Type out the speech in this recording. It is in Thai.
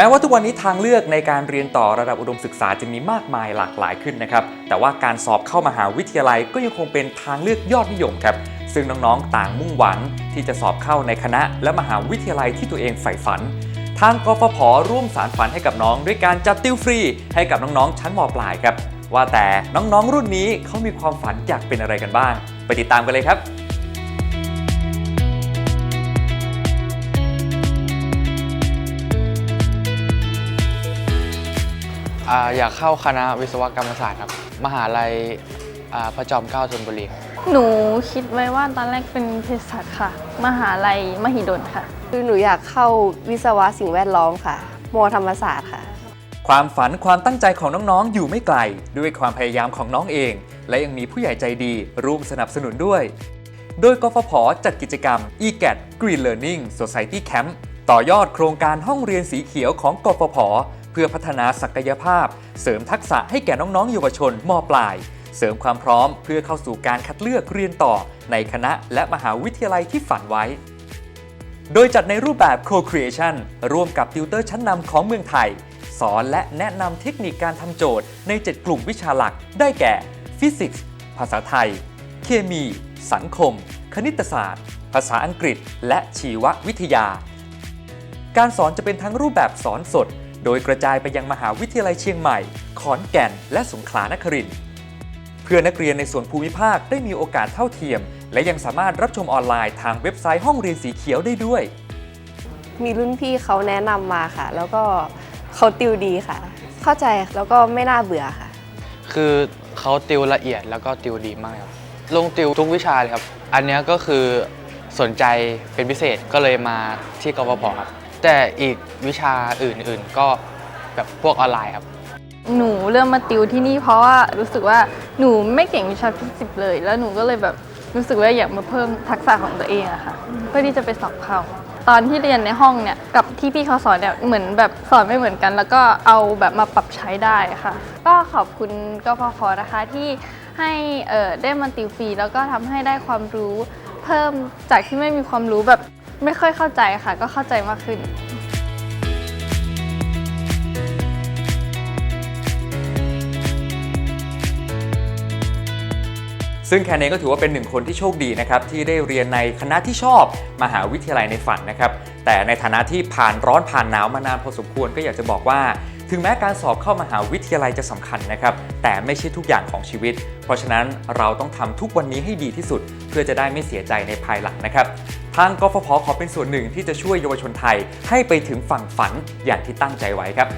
แม้ว่าทุกวันนี้ทางเลือกในการเรียนต่อระดับอุดมศึกษาจะมีมากมายหลากหลายขึ้นนะครับ แต่ว่าการสอบเข้ามหาวิทยาลัยก็ยังคงเป็นทางเลือกยอดนิยมครับ ซึ่งน้องๆ ต่างมุ่งหวังที่จะสอบเข้าในคณะและมหาวิทยาลัยที่ตัวเองใฝ่ฝัน ทางกฟผร่วมสารฝันให้กับน้อง ด้วยการจัดติวฟรี ให้กับน้องๆ ชั้นมปลายครับ ว่าแต่น้องๆ รุ่นนี้เขามีความฝันอยากเป็นอะไรกันบ้าง ไปติดตามกันเลยครับ อ่าอยากเข้าคณะวิศวกรรมศาสตร์ครับ มหาลัยอ่าพระจอมเกล้าธนบุรีครับหนูคิดไว้ว่าตอนแรกเป็นเภสัชค่ะ มหาลัยมหิดลค่ะ คือหนูอยากเข้าวิศวะสิ่งแวดล้อมค่ะมธรรมศาสตร์ค่ะ ความฝันความตั้งใจของน้องๆ อยู่ไม่ไกล ด้วยความพยายามของน้องเอง และยังมีผู้ใหญ่ใจดีร่วมสนับสนุนด้วย โดยกฟผจัดกิจกรรม eGAT Green Learning Society Camp ต่อยอดโครงการห้องเรียนสีเขียวของกฟผ เพื่อพัฒนาศักยภาพ เสริมทักษะให้แก่น้องๆเยาวชนมปลาย เสริมความพร้อมเพื่อเข้าสู่การคัดเลือกเรียนต่อ ในคณะและมหาวิทยาลัยที่ฝันไว้ โดยจัดในรูปแบบ Co-Creation ร่วมกับติวเตอร์ชั้นนำของเมืองไทย สอนและแนะนำเทคนิคการทำโจทย์ใน 7 กลุ่มวิชาหลัก ได้แก่ ฟิสิกส์ ภาษาไทย เคมี สังคม คณิตศาสตร์ ภาษาอังกฤษ และชีววิทยา การสอนจะเป็นทั้งรูปแบบสอนสด โดยกระจายไปยังมหาวิทยาลัยเชียงใหม่ ขอนแก่น และสงขลานครินทร์เพื่อนักเรียนในส่วนภูมิภาคได้มีโอกาสเท่าเทียม และยังสามารถรับชมออนไลน์ทางเว็บไซต์ห้องเรียนสีเขียวได้ด้วย มีรุ่นพี่เขาแนะนำมาค่ะ แล้วก็เขาติวดีค่ะ เข้าใจแล้วก็ไม่น่าเบื่อค่ะ คือเขาติวละเอียดแล้วก็ติวดีมากครับ ลงติวทุกวิชาเลยครับ อันเนี้ยก็คือสนใจเป็นพิเศษก็เลยมาที่กฟผครับ แต่อีกวิชาอื่นๆ ก็แบบพวกออนไลน์ครับ หนูเริ่มมาติวที่นี่เพราะว่ารู้สึกว่าหนูไม่เก่งวิชาฟิสิกส์เลย แล้วหนูก็เลยแบบรู้สึกว่าอยากมาเพิ่มทักษะของตัวเองอะค่ะ เพื่อที่จะไปสอบเข้าตอนที่เรียนในห้องเนี่ย กับที่พี่เขาสอนเนี่ยเหมือนแบบสอนไม่เหมือนกัน แล้วก็เอาแบบมาปรับใช้ได้ค่ะ ก็ขอบคุณกพพนะคะที่ให้เออได้มาติวฟรีแล้วก็ทำให้ได้ความรู้ เพิ่มจากที่ไม่มีความรู้แบบ ไม่ค่อยเข้าใจค่ะ ก็เข้าใจมากขึ้น ซึ่งแคนเองก็ถือว่าเป็นหนึ่งคนที่โชคดีนะครับ ที่ได้เรียนในคณะที่ชอบมหาวิทยาลัยในฝันนะครับ แต่ในฐานะที่ผ่านร้อนผ่านหนาวมานานพอสมควรก็อยากจะบอกว่า ถึงแม้การสอบเข้ามหาวิทยาลัยจะสำคัญนะครับ แต่ไม่ใช่ทุกอย่างของชีวิต เพราะฉะนั้นเราต้องทำทุกวันนี้ให้ดีที่สุด เพื่อจะได้ไม่เสียใจในภายหลังนะครับทางกฟผขอเป็นส่วนหนึ่งที่จะช่วยเยาวชนไทย ให้ไปถึงฝั่งฝันอย่างที่ตั้งใจไว้ครับ